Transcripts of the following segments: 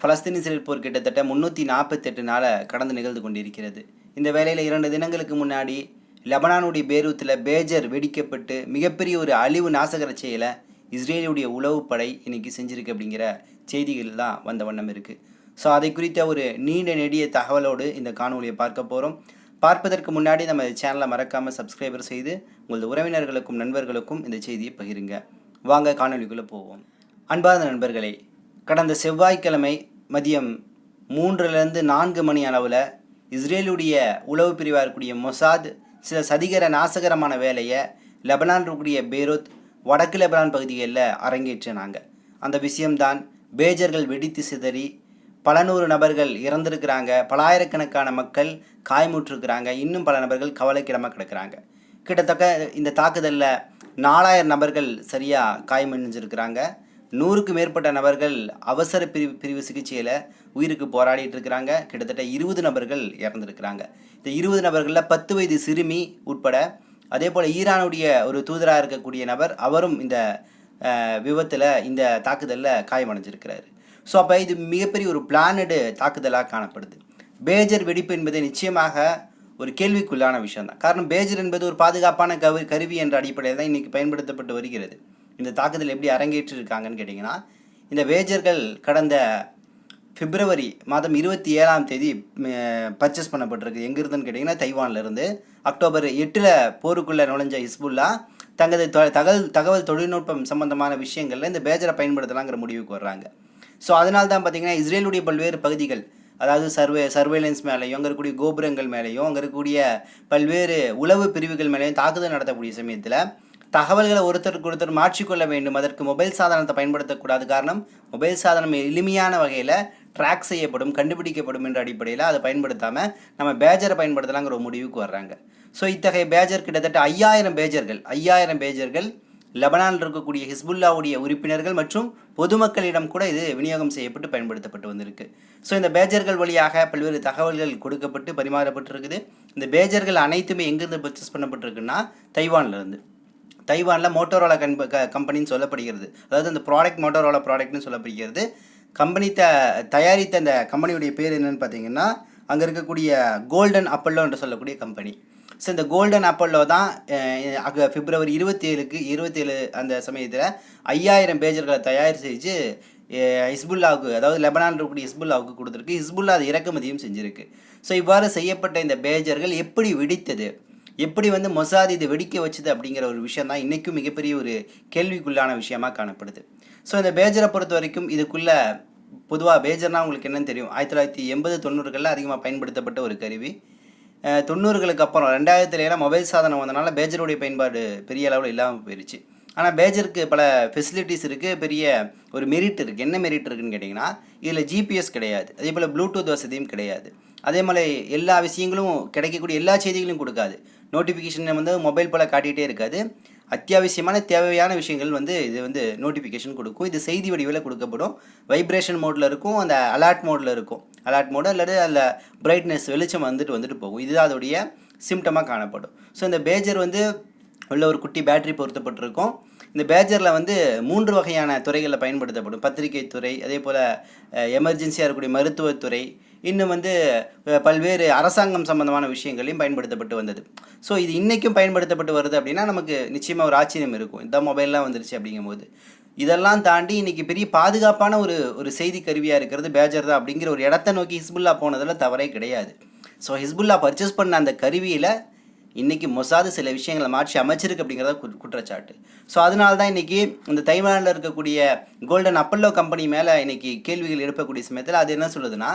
Palestine Israel போர் கிட்டத்தட்ட முன்னூற்றி நாற்பத்தெட்டு நாளை கடந்து நிகழ்ந்து கொண்டிருக்கிறது. இந்த வேளையில் இரண்டு தினங்களுக்கு முன்னாடி லெபனானுடைய பேரூத்தில் பேஜர் வெடிக்கப்பட்டு மிகப்பெரிய ஒரு அழிவு நாசகர செயலை இஸ்ரேலுடைய உளவுப்படை இன்னைக்கு செஞ்சிருக்கு அப்படிங்கிற செய்திகள் தான் வந்த வண்ணம் இருக்குது ஸோ அதை குறித்த ஒரு நீண்ட நெடிய தகவலோடு இந்த காணொலியை பார்க்க போகிறோம் பார்ப்பதற்கு முன்னாடி நம்ம சேனலை மறக்காமல் சப்ஸ்கிரைபர் செய்து உங்களது உறவினர்களுக்கும் நண்பர்களுக்கும் இந்த செய்தியை பகிருங்க. வாங்க காணொலிக்குள்ளே போவோம். அன்பார்ந்த நண்பர்களே கடந்த செவ்வாய்க்கிழமை மதியம் மூன்றுலேருந்து நான்கு மணி அளவில் இஸ்ரேலுடைய உளவு பிரிவாக இருக்கக்கூடிய மொசாத் சில சதிகர நாசகரமான வேலையை லெபனான் இருக்கக்கூடிய பேரூத் வடக்கு லெபனான் பகுதிகளில் அரங்கேற்றினாங்க. அந்த விஷயம்தான் பேஜர்கள் வெடித்து சிதறி பல நூறு நபர்கள் இறந்திருக்கிறாங்க. பலாயிரக்கணக்கான மக்கள் காயமுற்றிருக்கிறாங்க. இன்னும் பல நபர்கள் கவலைக்கிடமாக கிடக்கிறாங்க. கிட்டத்தட்ட இந்த தாக்குதலில் நாலாயிரம் நபர்கள் சரியாக காயமடைஞ்சிருக்கிறாங்க. நூறுக்கு மேற்பட்ட நபர்கள் அவசர பிரிவு பிரிவு சிகிச்சையில் உயிருக்கு போராடிட்டு இருக்கிறாங்க. கிட்டத்தட்ட இருபது நபர்கள் இறந்துருக்கிறாங்க. இந்த இருபது நபர்களில் பத்து வயது சிறுமி உட்பட அதே போல் ஈரானுடைய ஒரு தூதராக இருக்கக்கூடிய நபர் அவரும் இந்த விபத்தில் இந்த தாக்குதலில் காயமடைஞ்சிருக்கிறாரு. ஸோ அப்போ இது மிகப்பெரிய ஒரு பிளானடு தாக்குதலாக காணப்படுது. பேஜர் வெடிப்பு என்பது நிச்சயமாக ஒரு கேள்விக்குள்ளான விஷயம் தான் காரணம் பேஜர் என்பது ஒரு பாதுகாப்பான கவி கருவி என்ற அடிப்படையில் தான் இன்றைக்கி பயன்படுத்தப்பட்டு வருகிறது. இந்த தாக்குதல் எப்படி அரங்கேற்றிருக்காங்கன்னு கேட்டிங்கன்னா இந்த பேஜர்கள் கடந்த பிப்ரவரி மாதம் இருபத்தி ஏழாம் தேதி பர்ச்சேஸ் பண்ணப்பட்டிருக்கு. எங்கே இருந்துன்னு கேட்டிங்கன்னா தைவான்லேருந்து. அக்டோபர் எட்டில் போருக்குள்ளே நுழைஞ்ச ஹிஸ்புல்லா தங்களது தகவல் தகவல் தொழில்நுட்பம் சம்பந்தமான விஷயங்களில் இந்த பேஜரை பயன்படுத்தலாங்கிற முடிவுக்கு வர்றாங்க. ஸோ அதனால தான் பார்த்தீங்கன்னா இஸ்ரேலுடைய பல்வேறு பகுதிகள் அதாவது சர்வே சர்வேலன்ஸ் மேலேயும் அங்கே இருக்கக்கூடிய கோபுரங்கள் மேலேயும் அங்கே இருக்கக்கூடிய பல்வேறு உளவு பிரிவுகள் மேலேயும் தாக்குதல் நடத்தக்கூடிய சமயத்தில் தகவல்களை ஒருத்தருக்கு ஒருத்தர் மாற்றிக்கொள்ள வேண்டும். அதற்கு மொபைல் சாதனத்தை பயன்படுத்தக்கூடாது. காரணம் மொபைல் சாதனம் எளிமையான வகையில் ட்ராக் செய்யப்படும் கண்டுபிடிக்கப்படும் என்ற அடிப்படையில் அதை பயன்படுத்தாமல் நம்ம பேஜரை பயன்படுத்தலாங்கிற ஒரு முடிவுக்கு வர்றாங்க. ஸோ இத்தகைய பேஜர் கிட்டத்தட்ட ஐயாயிரம் பேஜர்கள் ஐயாயிரம் பேஜர்கள் லெபனானில் இருக்கக்கூடிய ஹிஸ்புல்லாவுடைய உறுப்பினர்கள் மற்றும் பொதுமக்களிடம் கூட இது விநியோகம் செய்யப்பட்டு பயன்படுத்தப்பட்டு வந்திருக்கு. ஸோ இந்த பேஜர்கள் வழியாக பல்வேறு தகவல்கள் கொடுக்கப்பட்டு பரிமாறப்பட்டிருக்குது. இந்த பேஜர்கள் அனைத்துமே எங்கேருந்து பர்ச்சேஸ் பண்ணப்பட்டிருக்குன்னா தைவான்ல இருந்து. தைவானில் மோட்டோரோலா கம்ப க கம்பெனின்னு சொல்லப்படுகிறது. அதாவது அந்த ப்ராடக்ட் மோட்டோரோலா ப்ராடக்ட்னு சொல்லப்படுகிறது. கம்பெனி த தயாரித்த அந்த கம்பெனியுடைய பேர் என்னன்னு பார்த்தீங்கன்னா அங்கே இருக்கக்கூடிய கோல்டன் அப்பல்லோ என்று சொல்லக்கூடிய கம்பெனி. ஸோ இந்த கோல்டன் அப்பல்லோ தான் அங்கே பிப்ரவரி இருபத்தி ஏழுக்கு இருபத்தேழு அந்த சமயத்தில் ஐயாயிரம் பேஜர்களை தயார் செஞ்சு ஹிஸ்புல்லாவுக்கு அதாவது லெபனான் இருக்கக்கூடிய ஹிஸ்புல்லாவுக்கு கொடுத்துருக்கு. ஹிஸ்புல்லா அது இறக்குமதியும் செஞ்சுருக்கு. ஸோ இவ்வாறு செய்யப்பட்ட இந்த பேஜர்கள் எப்படி வெடித்தது? எப்படி வந்து மொசாத் இது வெடிக்க வச்சுது அப்படிங்கிற ஒரு விஷயம் தான் இன்றைக்கும் மிகப்பெரிய ஒரு கேள்விக்குள்ளான விஷயமா காணப்படுது. ஸோ இந்த பேஜரை பொறுத்த வரைக்கும் இதுக்குள்ளே பொதுவாக பேஜர்னால் உங்களுக்கு என்னென்னு தெரியும். ஆயிரத்தி தொள்ளாயிரத்தி எண்பது தொண்ணூறுகளில் அதிகமாக பயன்படுத்தப்பட்ட ஒரு கருவி. தொண்ணூறுகளுக்கு அப்புறம் ரெண்டாயிரத்துலாம் மொபைல் சாதனம் வந்தனால பேஜருடைய பயன்பாடு பெரிய அளவில் இல்லாமல் போயிடுச்சு ஆனால் பேஜருக்கு பல ஃபெசிலிட்டிஸ் இருக்குது பெரிய ஒரு மெரிட் இருக்குது என்ன மெரிட் இருக்குன்னு கேட்டிங்கன்னா இதில் ஜிபிஎஸ் கிடையாது. அதே போல் ப்ளூடூத் வசதியும் கிடையாது. அதே மாதிரி எல்லா விஷயங்களும் கிடைக்கக்கூடிய எல்லா செய்திகளையும் கொடுக்காது. நோட்டிஃபிகேஷன் வந்து மொபைல் போல் காட்டிகிட்டே இருக்காது. அத்தியாவசியமான தேவையான விஷயங்கள் வந்து இது வந்து நோட்டிஃபிகேஷன் கொடுக்கும். இது செய்தி வடிவில் கொடுக்கப்படும். வைப்ரேஷன் மோடில் இருக்கும் அந்த அலர்ட் மோடில் இருக்கும். அலர்ட் மோடு அல்லது அதில் பிரைட்னஸ் வெளிச்சம் வந்துட்டு வந்துட்டு போகும். இதுதான் அதோடைய சிம்டமாக காணப்படும். ஸோ இந்த பேஜர் வந்து உள்ள ஒரு குட்டி பேட்டரி பொருத்தப்பட்டிருக்கும். இந்த பேஜரில் வந்து மூன்று வகையான துறைகளில் பயன்படுத்தப்படும். பத்திரிகை துறை அதே போல் எமர்ஜென்சியாக இருக்கக்கூடிய மருத்துவத்துறை இன்னும் வந்து பல்வேறு அரசாங்கம் சம்பந்தமான விஷயங்களையும் பயன்படுத்தப்பட்டு வந்தது. ஸோ இது இன்றைக்கும் பயன்படுத்தப்பட்டு வருது அப்படின்னா நமக்கு நிச்சயமாக ஒரு ஆச்சரியம் இருக்கும். இந்த மொபைல்லாம் வந்துருச்சு அப்படிங்கும்போது. இதெல்லாம் தாண்டி இன்றைக்கி பெரிய பாதுகாப்பான ஒரு ஒரு செய்தி கருவியாக இருக்கிறது பேஜர் தான் அப்படிங்கிற ஒரு இடத்த நோக்கி ஹிஸ்புல்லா போனதில் தவறே கிடையாது. ஸோ ஹிஸ்புல்லா பர்ச்சேஸ் பண்ண அந்த கருவியில் இன்றைக்கி மொசாது சில விஷயங்களை மாற்றி அமைச்சிருக்கு அப்படிங்கிறத குற்றச்சாட்டு. ஸோ அதனால தான் இன்றைக்கி இந்த தைவானில் இருக்கக்கூடிய கோல்டன் அப்பல்லோ கம்பெனி மேலே இன்றைக்கி கேள்விகள் எழுப்பக்கூடிய சமயத்தில் அது என்ன சொல்லுதுன்னா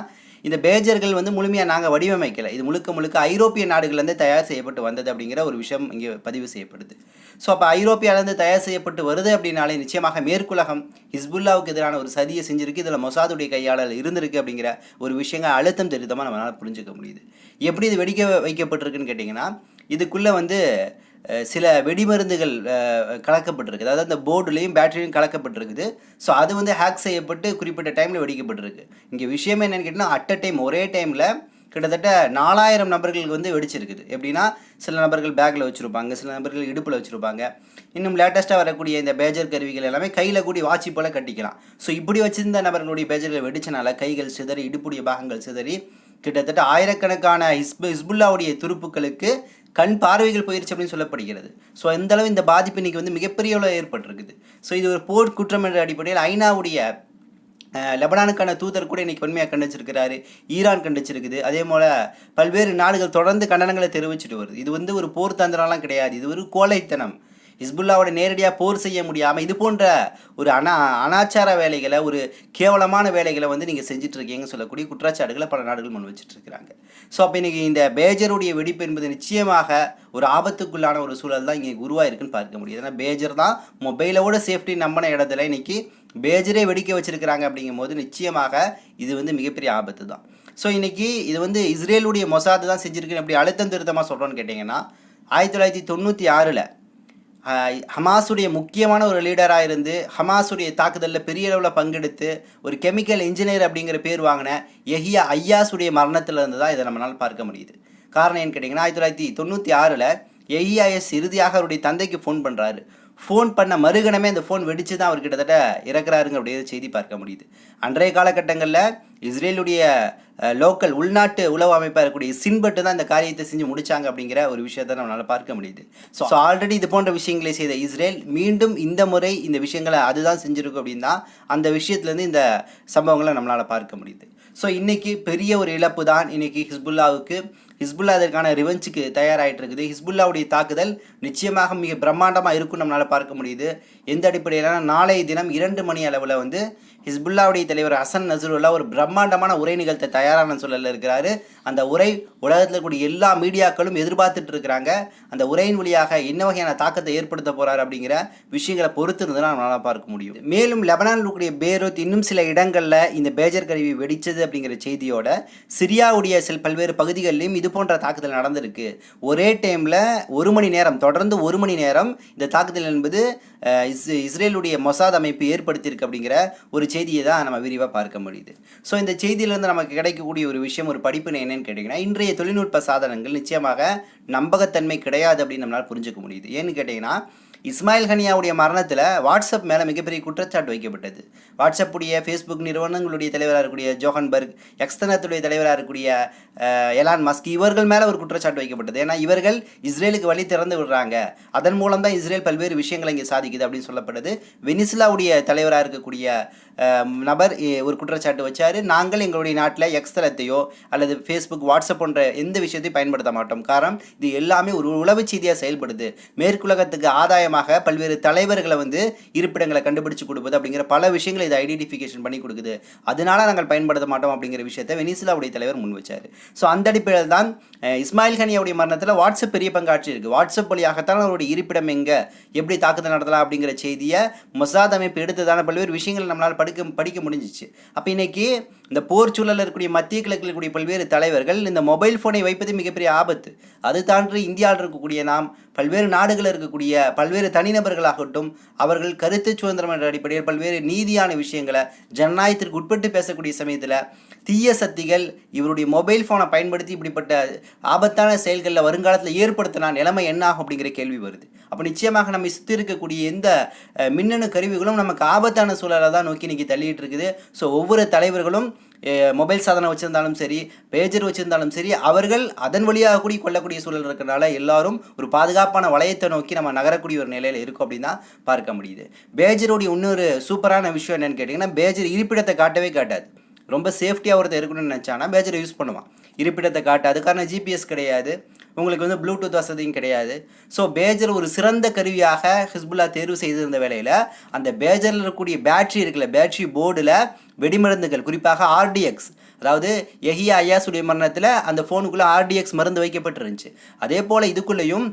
இந்த பேஜர்கள் வந்து முழுமையாக நாங்கள் வடிவமைக்கலை. இது முழுக்க முழுக்க ஐரோப்பிய நாடுகள்லேருந்து தயார் செய்யப்பட்டு வந்தது அப்படிங்கிற ஒரு விஷயம் இங்கே பதிவு செய்யப்படுது. ஸோ அப்போ ஐரோப்பியாவிலேருந்து தயார் செய்யப்பட்டு வருது அப்படின்னாலே நிச்சயமாக மேற்குலகம் ஹிஸ்புல்லாவுக்கு எதிரான ஒரு சதியை செஞ்சுருக்கு. இதில் மொசாதுடைய கையாளல் இருந்திருக்கு அப்படிங்கிற ஒரு விஷயங்கள் அழுத்தம் தெரிவித்தமாக நம்மளால் புரிஞ்சுக்க முடியுது. எப்படி இது வெடிக்க வைக்கப்பட்டிருக்குன்னு கேட்டிங்கன்னா இதுக்குள்ளே வந்து சில வெடிமருந்துகள் கலக்கப்பட்டிருக்குது அதாவது அந்த போர்டுலேயும் பேட்டரியும் கலக்கப்பட்டிருக்குது. ஸோ அது வந்து ஹேக் செய்யப்பட்டு குறிப்பிட்ட டைமில் வெடிக்கப்பட்டிருக்கு. இங்கே விஷயம் என்னென்னு கேட்டிங்கன்னா அட் அ டைம் ஒரே டைமில் கிட்டத்தட்ட நாலாயிரம் நபர்களுக்கு வந்து வெடிச்சிருக்குது. எப்படின்னா சில நபர்கள் பேக்கில் வச்சுருப்பாங்க சில நபர்கள் இடுப்பில் வச்சுருப்பாங்க. இன்னும் லேட்டஸ்ட்டாக வரக்கூடிய இந்த பேஜர் கருவிகள் எல்லாமே கையில் கூடி வாட்சி போல் கட்டிக்கலாம். ஸோ இப்படி வச்சிருந்த நபர்களுடைய பேஜர்கள் வெடிச்சனால கைகள் சிதறி இடுப்புடைய பாகங்கள் சிதறி கிட்டத்தட்ட ஆயிரக்கணக்கான ஹிஸ்பு ஹிஸ்புல்லாவுடைய துருப்புக்களுக்கு கண் பார்வைகள் போயிருச்சு அப்படின்னு சொல்லப்படுகிறது. ஸோ இந்த அளவு இந்த பாதிப்பு இன்னைக்கு வந்து மிகப்பெரிய அளவு ஏற்பட்டிருக்குது. ஸோ இது ஒரு போர் குற்றம் என்ற அடிப்படையில் ஐநாவுடைய லெபனானுக்கான தூதர் கூட இன்றைக்கி வன்மையாக கண்டிச்சிருக்கிறாரு. ஈரான் கண்டிச்சிருக்குது. அதே போல் பல்வேறு நாடுகள் தொடர்ந்து கண்டனங்களை தெரிவிச்சிட்டு வருது. இது வந்து ஒரு போர் தந்திரம்லாம் கிடையாது. இது ஒரு கோழைத்தனம். ஹிஸ்புல்லாவோட நேரடியாக போர் செய்ய முடியாமல் இது போன்ற ஒரு அனா அனாச்சார வேலைகளை ஒரு கேவலமான வேலைகளை வந்து நீங்கள் செஞ்சிட்ருக்கீங்கன்னு சொல்லக்கூடிய குற்றச்சாட்டுகளை பல நாடுகள் முன் வச்சுட்ருக்கிறாங்க. ஸோ அப்போ இன்றைக்கி இந்த பேஜருடைய வெடிப்பு என்பது நிச்சயமாக ஒரு ஆபத்துக்குள்ளான ஒரு சூழல் தான் இங்கே உருவாயிருக்குன்னு பார்க்க முடியுது. ஏன்னா பேஜர் தான் மொபைலோட சேஃப்டி நம்பின இடத்துல இன்றைக்கி பேஜரே வெடிக்க வச்சுருக்கிறாங்க அப்படிங்கும் போது நிச்சயமாக இது வந்து மிகப்பெரிய ஆபத்து தான். ஸோ இன்றைக்கி இது வந்து இஸ்ரேலுடைய மொசாது தான் செஞ்சுருக்குன்னு எப்படி அழுத்தம் திருத்தமாக சொல்கிறோன்னு கேட்டிங்கன்னா ஆயிரத்தி தொள்ளாயிரத்தி தொண்ணூற்றி ஆறில் ஹமாஸுடைய முக்கியமான ஒரு லீடராக இருந்து ஹமாஸுடைய தாக்குதலில் பெரிய அளவில் பங்கெடுத்து ஒரு கெமிக்கல் இன்ஜினியர் அப்படிங்கிற பேர் வாங்கின எஹியா ஐயாஸுடைய மரணத்தில் இருந்து தான் இதை நம்மளால் பார்க்க முடியுது. காரணம் ஏன்னு கேட்டிங்கன்னா ஆயிரத்தி தொள்ளாயிரத்தி தொண்ணூற்றி ஆறில் ஏஇஐஎஸ் இறுதியாக அவருடைய தந்தைக்கு ஃபோன் பண்ணுறாரு ஃபோன் பண்ண மறுகணமே அந்த ஃபோன் வெடித்து தான் அவர் கிட்டத்தட்ட இறக்குறாருங்க அப்படிங்கிற செய்தி பார்க்க முடியுது. அன்றைய காலகட்டங்களில் இஸ்ரேலுடைய லோக்கல் உள்நாட்டு உளவு அமைப்பாக இருக்கக்கூடிய சின்பட்டு தான் இந்த காரியத்தை செஞ்சு முடித்தாங்க அப்படிங்கிற ஒரு விஷயத்தை நம்மளால் பார்க்க முடியுது. ஸோ ஆல்ரெடி இது போன்ற விஷயங்களை செய்த இஸ்ரேல் மீண்டும் இந்த முறை இந்த விஷயங்களை அதுதான் செஞ்சிருக்கும் அப்படின்னா அந்த விஷயத்துலேருந்து இந்த சம்பவங்களை நம்மளால் பார்க்க முடியுது. ஸோ இன்றைக்கி பெரிய ஒரு இழப்பு தான் இன்னைக்கு ஹிஸ்புல்லாவுக்கு ஹிஸ்புல்லா அதற்கான ரிவெஞ்சுக்கு தயாராகிட்டு இருக்குது ஹிஸ்புல்லாவுடைய தாக்குதல் நிச்சயமாக மிக பிரம்மாண்டமாக இருக்கும் நம்மளால் பார்க்க முடியுது. எந்த அடிப்படையிலான நாளைய தினம் இரண்டு மணி அளவில் வந்து ஹிஸ்புல்லாவுடைய தலைவர் ஹசன் நசருல்லா ஒரு பிரம்மாண்டமான உரை நிகழ்த்த தயாரான சூழலில் இருக்கிறாரு. அந்த உரை உலகத்தில் இருக்கக்கூடிய எல்லா மீடியாக்களும் எதிர்பார்த்துட்டு இருக்கிறாங்க. அந்த உரையின் வழியாக என்ன வகையான தாக்கத்தை ஏற்படுத்த போகிறார் அப்படிங்கிற விஷயங்களை பொறுத்து இருந்து நம்மளால் பார்க்க முடியும். மேலும் லெபனானில் இருக்கக்கூடிய பேரூத் இன்னும் சில இடங்களில் இந்த பேஜர் கருவி வெடிச்சது அப்படிங்கிற செய்தியோட சிரியாவுடைய சில பல்வேறு பகுதிகளிலும் இது போன்ற தாக்குதல் நடந்திருக்கு. ஒரே டைமில் ஒரு மணி நேரம் தொடர்ந்து ஒரு மணி நேரம் இந்த தாக்குதல் என்பது இஸ் இஸ்ரேலுடைய மொசாத் அமைப்பு ஏற்படுத்தியிருக்கு அப்படிங்கிற ஒரு செய்தியை தான் நம்ம விரிவாக பார்க்க முடியுது. ஸோ இந்த செய்தியிலேருந்து நமக்கு கிடைக்கக்கூடிய ஒரு விஷயம் ஒரு படிப்பு என்னன்னு கேட்டிங்கன்னா இன்றைய தொழில்நுட்ப சாதனங்கள் நிச்சயமாக நம்பகத்தன்மை கிடையாது அப்படின்னு நம்மளால் புரிஞ்சுக்க முடியுது. ஏன்னு கேட்டிங்கன்னா இஸ்மாயில் ஹனியாவுடைய மரணத்தில் வாட்ஸ்அப் மேலே மிகப்பெரிய குற்றச்சாட்டு வைக்கப்பட்டது. வாட்ஸ்அப்புடைய ஃபேஸ்புக் நிறுவனங்களுடைய தலைவராக இருக்கக்கூடிய ஜோஹன்பர்க் எக்ஸ்தனத்துடைய தலைவராக இருக்கக்கூடிய எலான் மஸ்க் இவர்கள் மேலே ஒரு குற்றச்சாட்டு வைக்கப்பட்டது. ஏன்னா இவர்கள் இஸ்ரேலுக்கு வழி திறந்து விடுறாங்க. அதன் மூலம் தான் இஸ்ரேல் பல்வேறு விஷயங்களை இங்கே சாதிக்குது அப்படின்னு சொல்லப்படுது வெனிசுலாவுடைய தலைவராக இருக்கக்கூடிய நபர் ஒரு குற்றச்சாட்டு வச்சார். நாங்கள் எங்களுடைய நாட்டில் எக்ஸ்தலத்தையோ அல்லது ஃபேஸ்புக் வாட்ஸ்அப் போன்ற எந்த விஷயத்தையும் பயன்படுத்த மாட்டோம். காரணம் இது எல்லாமே ஒரு உளவு செய்தியாக செயல்படுது. மேற்குலகத்துக்கு ஆதாயம் ஆதாயமாக பல்வேறு தலைவர்களை வந்து இருப்பிடங்களை கண்டுபிடிச்சு கொடுப்பது அப்படிங்கிற பல விஷயங்களை இதை ஐடென்டிஃபிகேஷன் பண்ணி கொடுக்குது. அதனால நாங்கள் பயன்படுத்த மாட்டோம் அப்படிங்கிற விஷயத்தை வெனிசுலாவுடைய தலைவர் முன் வச்சார். ஸோ அந்த அடிப்படையில் தான் இஸ்மாயில் கனியாவுடைய மரணத்தில் வாட்ஸ்அப் பெரிய பங்காற்றி இருக்குது வாட்ஸ்அப் வழியாகத்தான் அவருடைய இருப்பிடம் எங்கே எப்படி தாக்குதல் நடத்தலாம் அப்படிங்கிற செய்தியை மொசாத் அமைப்பு எடுத்ததான பல்வேறு விஷயங்களை நம்மளால் படிக்க படிக்க முடிஞ்சிச்சு. அப்போ இன்னைக்கு இந்த போர் சூழலில் இருக்கக்கூடிய மத்திய கிழக்கில் இருக்கக்கூடிய பல்வேறு தலைவர்கள் இந்த மொபைல் ஃபோனை வைப்பது மிகப்பெரிய ஆபத்து. அது தாண்டி இந்தியாவில் இருக்கக்கூடிய நாம் பல்வேறு நாடுகளில் இருக்கக்கூடிய பல்வேறு தனிநபர்களாகட்டும் அவர்கள் கருத்து சுதந்திரம் என்ற அடிப்படையில் பல்வேறு நீதியான விஷயங்களை ஜனநாயகத்திற்கு உட்பட்டு பேசக்கூடிய சமயத்தில் தீய சக்திகள் இவருடைய மொபைல் ஃபோனை பயன்படுத்தி இப்படிப்பட்ட ஆபத்தான செயல்களில் வருங்காலத்தில் ஏற்படுத்தினா நிலைமை என்ன ஆகும் அப்படிங்கிற கேள்வி வருது. அப்போ நிச்சயமாக நம்ம சுற்றி இருக்கக்கூடிய எந்த மின்னணு கருவிகளும் நமக்கு ஆபத்தான சூழலை தான் நோக்கி இன்னைக்கு தள்ளிட்டு இருக்குது. ஸோ ஒவ்வொரு தலைவர்களும் மொபைல் சாதனம் வச்சுருந்தாலும் சரி பேஜர் வச்சுருந்தாலும் சரி அவர்கள் அதன் வழியாக கூடி கொள்ளக்கூடிய சூழல் இருக்கிறனால எல்லாரும் ஒரு பாதுகாப்பான வளையத்தை நோக்கி நம்ம நகரக்கூடிய ஒரு நிலையில் இருக்கும் அப்படின்னு தான் பார்க்க முடியுது. பேஜருடைய இன்னொரு சூப்பரான விஷயம் என்னென்னு கேட்டிங்கன்னா பேஜர் இருப்பிடத்தை காட்டவே காட்டாது. ரொம்ப சேஃப்டியாக ஒருத்தர் இருக்கணும்னு நினச்சானா பேஜரை யூஸ் பண்ணுவான். இருப்பிடத்தை காட்டாது. காரணம் ஜிபிஎஸ் கிடையாது. உங்களுக்கு வந்து ப்ளூடூத் வசதியும் கிடையாது. ஸோ பேஜர் ஒரு சிறந்த கருவியாக ஹிஸ்புல்லா தேர்வு செய்திருந்த வேளையில் அந்த பேஜரில் இருக்கக்கூடிய பேட்ரி இருக்குல்ல பேட்ரி போர்டில் வெடிமருந்துகள் குறிப்பாக ஆர்டிஎக்ஸ் அதாவது எஹியா ஐயாசுடைய மரணத்தில் அந்த ஃபோனுக்குள்ளே ஆர்டிஎக்ஸ் மருந்து வைக்கப்பட்டிருந்துச்சு. அதே போல் இதுக்குள்ளேயும்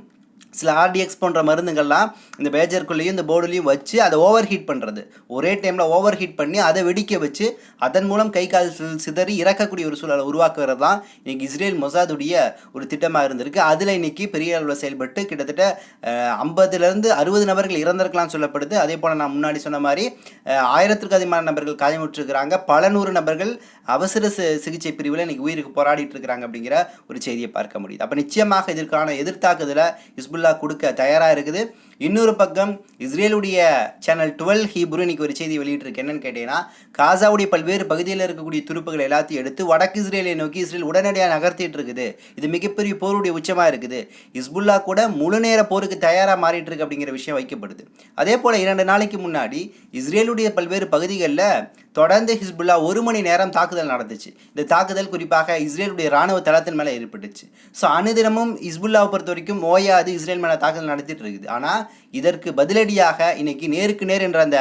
சில ஆர்டிஎக்ஸ் போன்ற மருந்துகள்லாம் இந்த பேஜருக்குள்ளேயும் இந்த போர்டுலையும் வச்சு அதை ஓவர் ஹீட் பண்ணுறது ஒரே டைமில் ஓவர் ஹீட் பண்ணி அதை வெடிக்க வச்சு அதன் மூலம் கை கால் சிதறி இறக்கக்கூடிய ஒரு சூழலை உருவாக்குறது தான் இன்றைக்கி இஸ்ரேல் மொசாதுடைய ஒரு திட்டமாக இருந்திருக்கு. அதில் இன்னைக்கு பெரிய அளவில் செயல்பட்டு கிட்டத்தட்ட ஐம்பதுலேருந்து அறுபது நபர்கள் இறந்திருக்கலாம் சொல்லப்படுது. அதே போல் நான் முன்னாடி சொன்ன மாதிரி ஆயிரத்திற்கு அதிகமான நபர்கள் காயமுற்றிருக்கிறாங்க. பல நூறு நபர்கள் அவசர சிகிச்சை பிரிவில் இன்னைக்கு உயிருக்கு போராடிட்டு இருக்கிறாங்க அப்படிங்கிற ஒரு செய்தியை பார்க்க முடியுது. அப்போ நிச்சயமாக இதற்கான எதிர்த்தாக்குதலை ஹிஸ்புல்லா கொடுக்க தயாராக இருக்குது. இன்னொரு பக்கம் இஸ்ரேலுடைய சேனல் டுவெல் ஹீப்ரு இன்னைக்கு ஒரு செய்தி வெளியிட்டிருக்கு. என்னன்னு கேட்டீங்கன்னா காசாவுடைய பல்வேறு பகுதியில் இருக்கக்கூடிய துருப்புகள் எல்லாத்தையும் எடுத்து வடக்கு இஸ்ரேலை நோக்கி இஸ்ரேல் உடனடியாக நகர்த்திட்டு இருக்குது. இது மிகப்பெரிய போருடைய உச்சமாக இருக்குது. இஸ்புல்லா கூட முழு நேர போருக்கு தயாராக மாறிட்டு இருக்கு அப்படிங்கிற விஷயம் வைக்கப்படுது. அதே போல் இரண்டு நாளைக்கு முன்னாடி இஸ்ரேலுடைய பல்வேறு பகுதிகளில் தொடர்ந்து ஹிஸ்புல்லா ஒரு மணி நேரம் தாக்குதல் நடந்துச்சு. இந்த தாக்குதல் குறிப்பாக இஸ்ரேலுடைய ராணுவ தளத்தின் மேலே ஏற்பட்டுச்சு. ஸோ அனுதினமும் ஹிஸ்புல்லாவை பொறுத்த வரைக்கும் ஓயாது இஸ்ரேல் மேலே தாக்குதல் நடத்திட்டு இருக்குது. ஆனால் இதற்கு பதிலடியாக இன்னைக்கு நேருக்கு நேர் என்ற அந்த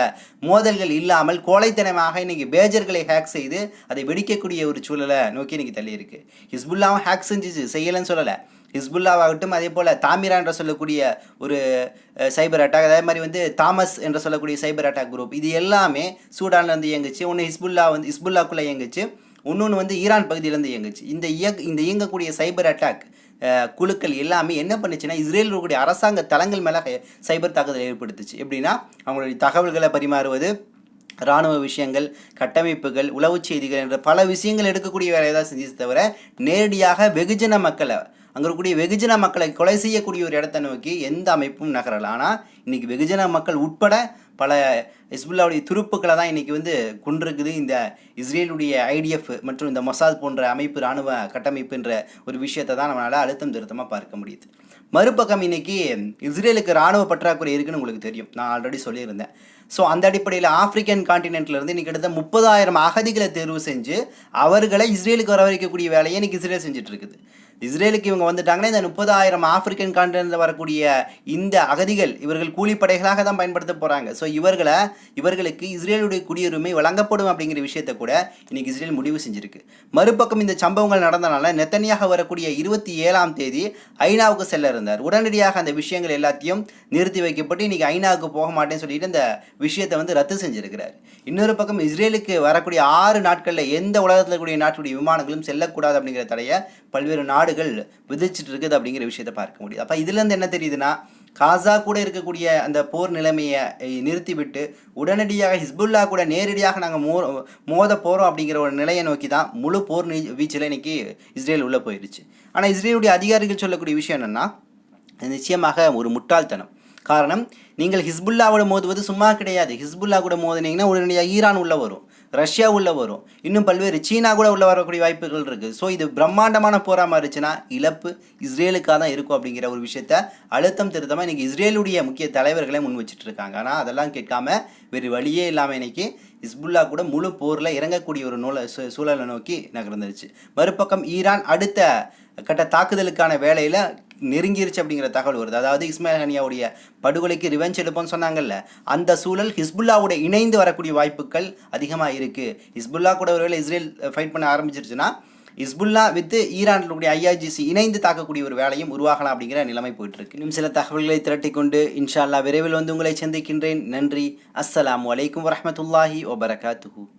மோதல்கள் இல்லாமல் கோழைத்தனமாக இன்னைக்கு பேஜர்களை ஹேக் செய்து அதை வெடிக்கக்கூடிய ஒரு சூழலை நோக்கி இன்னைக்கு தள்ளியிருக்கு. ஹிஸ்புல்லாவும் ஹேக் செஞ்சிச்சு செய்யலைன்னு சொல்லலை. ஹிஸ்புல்லாவாகட்டும் அதே போல் தாமிரா என்று சொல்லக்கூடிய ஒரு சைபர் அட்டாக் அதே மாதிரி வந்து தாமஸ் என்று சொல்லக்கூடிய சைபர் அட்டாக் குரூப் இது எல்லாமே சூடான்ல இருந்து இயங்குச்சு. ஒன்று ஹிஸ்புல்லா வந்து ஹிஸ்புல்லாக்குள்ளே இயங்குச்சு. இன்னொன்று வந்து ஈரான் பகுதியிலேருந்து இயங்குச்சு. இந்த இயக் இந்த இயங்கக்கூடிய சைபர் அட்டாக் குழுக்கள் எல்லாமே என்ன பண்ணுச்சுன்னா இஸ்ரேல் இருக்கக்கூடிய அரசாங்க தளங்கள் மேலே சைபர் தாக்குதல் ஏற்படுத்துச்சு. எப்படின்னா அவங்களுடைய தகவல்களை பரிமாறுவது இராணுவ விஷயங்கள் கட்டமைப்புகள் உளவுச் செய்திகள் என்ற பல விஷயங்கள் எடுக்கக்கூடிய வேலையை தான் செஞ்சு தவிர நேரடியாக வெகுஜன மக்களை அங்கே இருக்கக்கூடிய வெகுஜன மக்களை கொலை செய்யக்கூடிய ஒரு இடத்தை நோக்கி எந்த அமைப்பும் நகரல. ஆனால் இன்றைக்கி வெகுஜன மக்கள் உட்பட பல ஹிஸ்புல்லாவுடைய துருப்புக்களை தான் இன்றைக்கி வந்து கொண்டிருக்குது இந்த இஸ்ரேலுடைய ஐடிஎஃப் மற்றும் இந்த மொசாத் போன்ற அமைப்பு இராணுவ கட்டமைப்புன்ற ஒரு விஷயத்தை தான் நம்மளால் அழுத்தம் திருத்தமாக பார்க்க முடியுது. மறுபக்கம் இன்னைக்கு இஸ்ரேலுக்கு இராணுவ பற்றாக்குறை இருக்குன்னு உங்களுக்கு தெரியும். நான் ஆல்ரெடி சொல்லியிருந்தேன். ஸோ அந்த அடிப்படையில் ஆப்பிரிக்கன் காண்டினென்ட்லேருந்து இன்றைக்கி இன்னைக்கு கிட்டத்தட்ட முப்பதாயிரம் அகதிகளை தேர்வு செஞ்சு அவர்களை இஸ்ரேலுக்கு வர வைக்கக்கூடிய வேலையை இன்னைக்கு இஸ்ரேல் செஞ்சுட்டு இருக்குது. இஸ்ரேலுக்கு இவங்க வந்துட்டாங்கன்னா இந்த முப்பதாயிரம் ஆப்பிரிக்கன் கான்டினில் வரக்கூடிய இந்த அகதிகள் இவர்கள் கூலிப்படைகளாக தான் பயன்படுத்த போகிறாங்க ஸோ இவர்களை இவர்களுக்கு இஸ்ரேலுடைய குடியுரிமை வழங்கப்படும் அப்படிங்கிற விஷயத்தை கூட இன்னைக்கு இஸ்ரேல் முடிவு செஞ்சிருக்கு. மறுபக்கம் இந்த சம்பவங்கள் நடந்தனால நெத்தனியாக வரக்கூடிய இருபத்தி ஏழாம் தேதி ஐநாவுக்கு செல்ல இருந்தார். உடனடியாக அந்த விஷயங்கள் எல்லாத்தையும் நிறுத்தி வைக்கப்பட்டு இன்னைக்கு ஐநாவுக்கு போக மாட்டேன்னு சொல்லிட்டு இந்த விஷயத்தை வந்து ரத்து செஞ்சிருக்கிறார். இன்னொரு பக்கம் இஸ்ரேலுக்கு வரக்கூடிய ஆறு நாட்களில் எந்த உலகத்தில் இருக்கக்கூடிய நாட்டுடைய விமானங்களும் செல்லக்கூடாது அப்படிங்கிற தடையை பல்வேறு நாடுகள் விதிச்சிட்டு இருக்குது அப்படிங்கிற விஷயத்தை பார்க்க முடியுது. அப்போ இதுலேருந்து என்ன தெரியுதுன்னா காசா கூட இருக்கக்கூடிய அந்த போர் நிலைமையை நிறுத்திவிட்டு உடனடியாக ஹிஸ்புல்லா கூட நேரடியாக நாங்கள் மோ மோத போகிறோம் அப்படிங்கிற ஒரு நிலையை நோக்கி தான் முழு போர் வீச்சில் இன்றைக்கி இஸ்ரேல் உள்ளே போயிடுச்சு ஆனால் இஸ்ரேலுடைய அதிகாரிகள் சொல்லக்கூடிய விஷயம் என்னென்னா நிச்சயமாக ஒரு முட்டாள்தனம். காரணம் நீங்கள் ஹிஸ்புல்லாவோட மோதுவது சும்மா கிடையாது. ஹிஸ்புல்லா கூட மோதினீங்கன்னா உடனடியாக ஈரான் உள்ளே வரும். ரஷ்யா உள்ளே வரும். இன்னும் பல்வேறு சீனா கூட உள்ளே வரக்கூடிய வாய்ப்புகள் இருக்குது ஸோ இது பிரம்மாண்டமான போராக மாறிச்சுன்னா இழப்பு இஸ்ரேலுக்காக தான் இருக்கும் அப்படிங்கிற ஒரு விஷயத்த அழுத்தம் திருத்தமாக இன்றைக்கி இஸ்ரேலுடைய முக்கிய தலைவர்களே முன் வச்சுட்டு இருக்காங்க ஆனால் அதெல்லாம் கேட்காம வேறு வழியே இல்லாமல் இன்னைக்கு ஹிஸ்புல்லா கூட முழு போரில் இறங்கக்கூடிய ஒரு நூலை சூழலை நோக்கி நகர்ந்துருச்சு. மறுபக்கம் ஈரான் அடுத்த கட்ட தாக்குதலுக்கான வேலையில் நெருங்கிருச்சு அப்படிங்கிற தகவல் வருது. அதாவது இஸ்மாயில் ஹனியாவுடைய படுகொலைக்கு ரிவெஞ்ச் எடுப்போம்னு சொன்னாங்கல்ல அந்த சூழல் ஹிஸ்புல்லாவோட இணைந்து வரக்கூடிய வாய்ப்புகள் அதிகமாக இருக்குது ஹிஸ்புல்லா கூட ஒருவேளை இஸ்ரேல் ஃபைட் பண்ண ஆரம்பிச்சிருச்சுன்னா இஸ்புல்லாஹ் வித்து ஈரானில் ஈரானுடைய ஐஆர்ஜிசி இணைந்து தாக்கக்கூடிய ஒரு வேலையும் உருவாகலாம் அப்படிங்கிற நிலைமை போயிட்டு இருக்கு இன்னும் சில தகவல்களை திரட்டிக்கொண்டு இன்ஷா அல்லா விரைவில் வந்து உங்களை சந்திக்கின்றேன். நன்றி. அஸ்ஸலாம் அலைக்கும் வரமத்துல்லாஹி வபரகாத்துஹு.